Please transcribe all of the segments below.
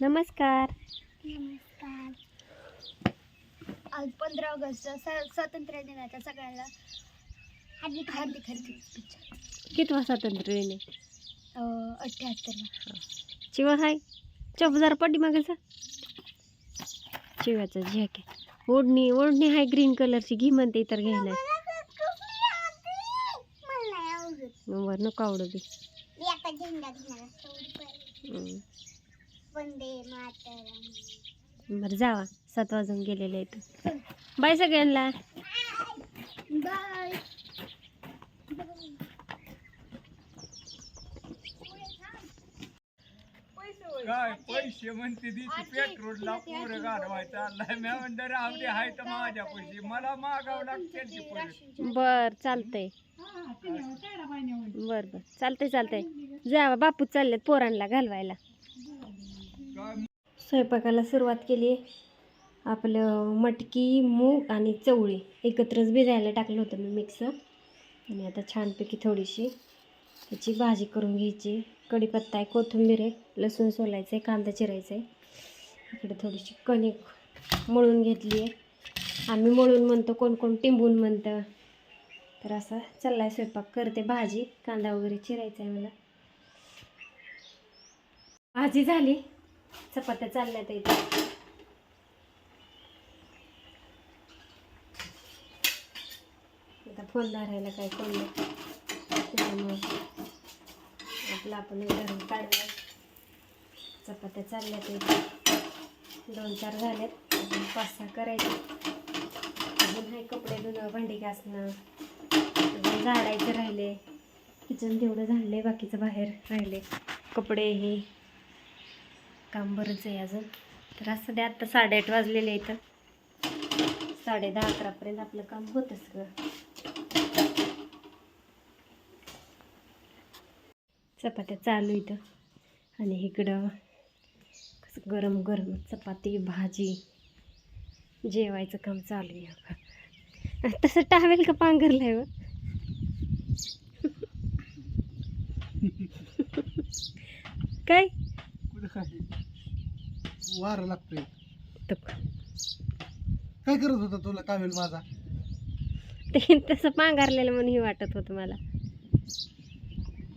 नमस्कार. नमस्कार. आज पंधरा ऑगस्ट स- स्वातंत्र्य दिनाच्या सगळ्यांना हार्दिक हार्दिक हार्दिक कितवा स्वातंत्र्य दिन अठ्ठ्याहत्तर चिवा हाय. चप जरा पड्डी मागायचा चिव्याचा झॅक ओढणी ओढणी हाय ग्रीन कलरची. घी म्हणते तर घ्यायला. बरं नको आवडू वंदे मातरम. बरं जावा. सात वाजून गेलेले आहेत. बाय सगळ्यांना. बाय. काय पैसे म्हणते दिशी पेट्रोलला पोरं गाडवायचं आलाय मी म्हणलं राहू दे हाय तर माझ्या पैसे. मला मागावं लागते ते बर चालतंय. बर बर. चालतंय चालतंय. जावा बापू चाललेत पोरांना घालवायला. स्वयंपाकाला सुरुवात केली. आपलं मटकी मूग आणि चवळी एकत्रच भिजायला टाकलं होतं मी मिक्स आणि आता छानपैकी थोडीशी त्याची भाजी करून घ्यायची. कढीपत्ता आहे कोथिंबीर आहे लसूण सोलायचं आहे कांदा चिरायचा आहे. इकडे थोडीशी कणिक मळून घेतली आहे. आम्ही मळून म्हणतो कोण कोण टिंबून म्हणतं. तर असा चालला आहे स्वयंपाक करते भाजी. कांदा वगैरे चिरायचा आहे मला. भाजी झाली. चपात्या चालल्यात इथे. आता फोन धरायला काय कोण आपलं आपण धरून काढलं. चपात्या चालल्यात इथे. दोन चार झाल्यात. अजून पाच सहा करायचे. अजून हे कपडे धुणं भांडी घासणं. अजून झाडायचं राहिले किचन तेवढं झालं बाकीचं बाहेर राहिले कपडे हे. काम बरंच आहे अजून. तर असं द्या आत्ता साडेआठ वाजलेले इथं साडे दहा अकरापर्यंत आपलं काम होतं सगळं. चपात्या चालू इथं आणि इकडं कसं गरम गरम चपाती भाजी जेवायचं काम चालू आहे. तसं टावेल का काय? कुठं काय वारं लागतोय. तप. काय करत होता तुला कावेल माझा? ते तसं पांघरलेलं म्हणून हे वाटत होतं मला.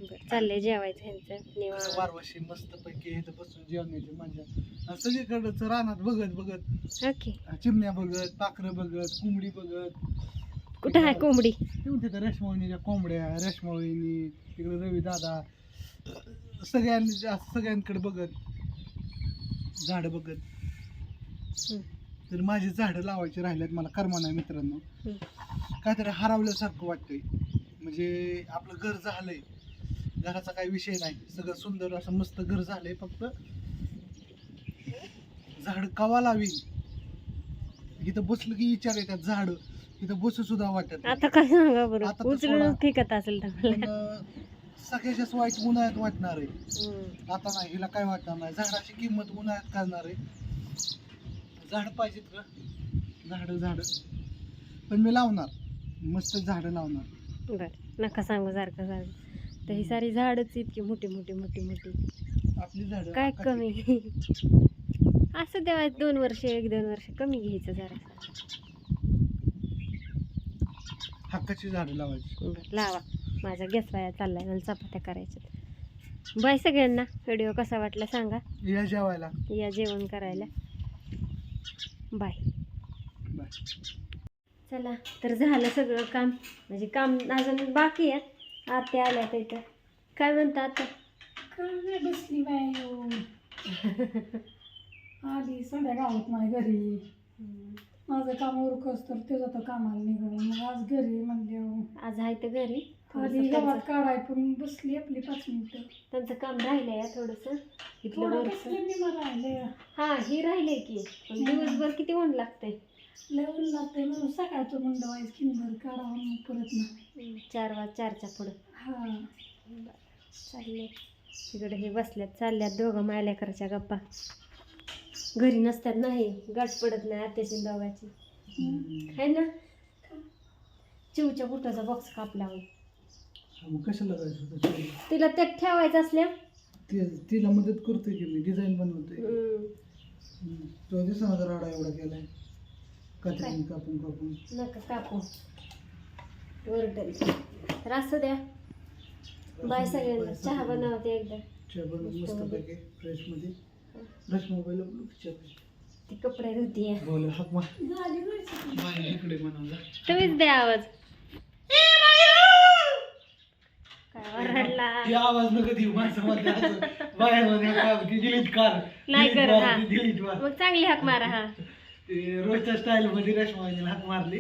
बरं चाललंय जेवायचं ह्यांचं निवांत. वारवाशी मस्त पैकी इथं बसून जेवण्याची मजा आणि सगळीकडच रानात बघत बघत. ओके. चिमण्या बघत पाखरं बघत कोंबडी बघत. कुठं आहे कोंबडी? येऊन तिथं रेशमावणीच्या कोंबड्या रेशमावणी तिकडे रवी दादा. सगळ्यांनी असं सगळ्यांकडे बघत. झाडं बघत. तर माझी झाडं लावायची राहिल्यात मला कर्मा नाही मित्रांनो. काहीतरी हरवल्यासारखं वाटतंय. म्हणजे आपलं घर झालंय. घराचा काही विषय नाही. सगळं सुंदर असं मस्त घर झालंय फक्त. झाड कवा लावीन? इथं बसलं की विचार येतात झाड. इथं बसू सुद्धा वाटत नाही. आता काय सांगा आता बरं तर उचलून सोडा. फेकत असेल तर पण मला अं, सगळ्याच्याच वाईट उन्हाळ्यात वाटणार आहे. आता नाही हिला काय वाटणार नाही? झाडाची किंमत उन्हाळ्यात करणार आहे. झाड पाहिजेत का? झाड झाड. पण मी लावणार. मस्त झाडं लावणार. बरं. नका सांगू सारखं सारखं. तर ही सारी झाडच इतकी मोठी मोठी मोठी मोठी. आपली झाडं काय. कमी? असं तेव्हा दोन वर्ष एक दोन वर्ष. कमी घ्यायचं जरा. हक्काची झाडं लावायची. बरं लावा. माझा गॅस वाया चाललाय मला चपात्या करायच्यात बाय सगळ्यांना व्हिडिओ कसा वाटला सांगा. या जेवायला. या जेवण करायला. बाय. बाय. चला तर झालं सगळं काम. म्हणजे काम अजून बाकी आहे. आत्या आल्या तर इथं. काय म्हणता आता बसली आली संध्या गावात माझ्या घरी. माझं काम उरकस तर ते जातं कामाला निघून मग आज घरी म्हणले आज आहे तर घरी. आधी गावात त्यांचं काढाय पण बसली आपली पाच मिनिटं. त्यांचं काम राहिलंय आहे थोडंसं. इथलं थोडं वरचं. बसलं मी मला हा ही राहिले की. पण दिवसभर किती ऊन लागतंय? लवून लागते म्हणून सकाळचं म्हणलं वाईस किंबर काढावं मग परत ना चार वाज चारच्या पुढं. हा. चालले तिकडे हे बसल्यात चालल्यात दोघं मायलेकरच्या गप्पा. घरी नसतात नाही गाठ पडत नाही आत्याची दोघाची है ना? चिवच्या बुटाचा बॉक्स कापला होय. मग कशाला जायचं होतं? तिला त्यात ठेवायचं असल्या ती तिला मदत करतोय की मी डिझाईन बनवतोय. हम्म. हम्म. तो दिसा राडा एवढा केलाय. कटिंग कापून कापून. नका कापू. वरडल. तर असं द्या. बाय सगळ्यांना. चहा बनवते एकदा. चहा बनवून मस्त पैकी फ्रेशमध्ये. फ्रेश मोबाईल चहा. ती कपडे धुतीये बोल हाक मार. इकडे बनवला तुम्हीच द्या आवाज. ती आवाज नको देऊ माणसामध्ये असं बाहेर मध्ये डिलीट कर. नाही Delete हा. ती delete मार. मग चांगली हाक मारा हा. ते रोजच्या स्टाईल मध्ये रेशमाने हाक मारली.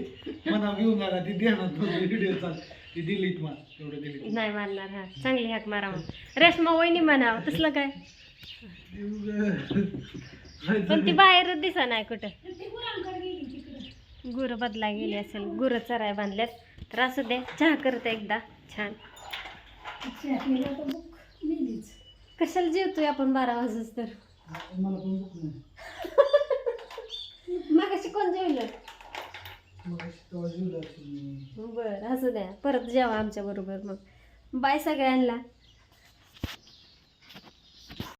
मना घेऊन आला ती देणार व्हिडिओ चाल. ती डिलीट मार. तेवढं डिलीट नाही मारणार हा. चांगली हाक मारा मग. रेशमा वहिनी म्हणावं तसलं काय? पण ती बाहेरच दिसा नाही कुठं. गुरं बदला गेली असेल गुरं चराय बांधल्यात. तर असं दे चहा करते एकदा. छान चहा केला तर बुक लिहिलीच कशाला जेवतोय आपण बारा वाजच तर? मला पण भूक नाही. मगाशी कोण जेवलं. बरं असं द्या. परत जेवा आमच्या बरोबर मग. बाय सगळ्यांना.